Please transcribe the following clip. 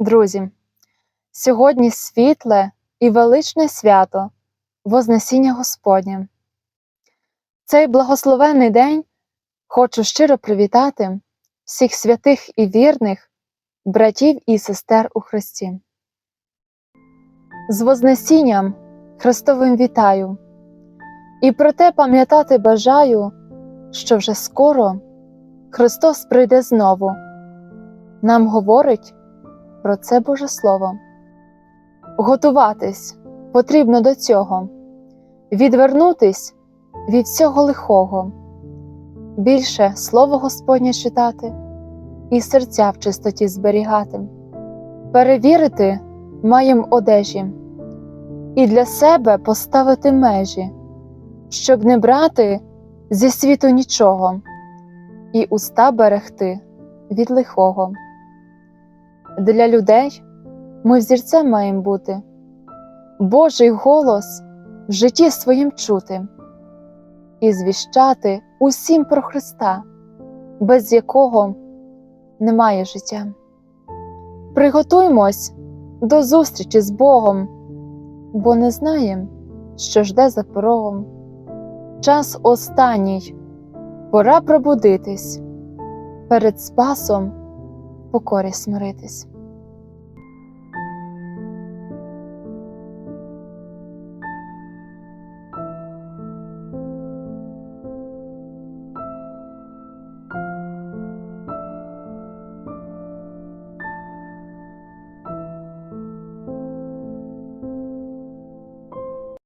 Друзі, сьогодні світле і величне свято Вознесіння Господнє. Цей благословенний день хочу щиро привітати всіх святих і вірних братів і сестер у Христі. З Вознесінням Христовим вітаю, і проте пам'ятати бажаю, що вже скоро Христос прийде знову. Нам говорить про це Боже Слово. Готуватись потрібно до цього, відвернутись від всього лихого, більше Слово Господнє читати і серця в чистоті зберігати, перевірити маєм одежі і для себе поставити межі, щоб не брати зі світу нічого і уста берегти від лихого. Для людей ми взірцем маємо бути, Божий голос в житті своїм чути і звіщати усім про Христа, без якого немає життя. Приготуймось до зустрічі з Богом, бо не знаєм, що жде за порогом. Час останній, пора пробудитись, перед Спасом покорі смиритись.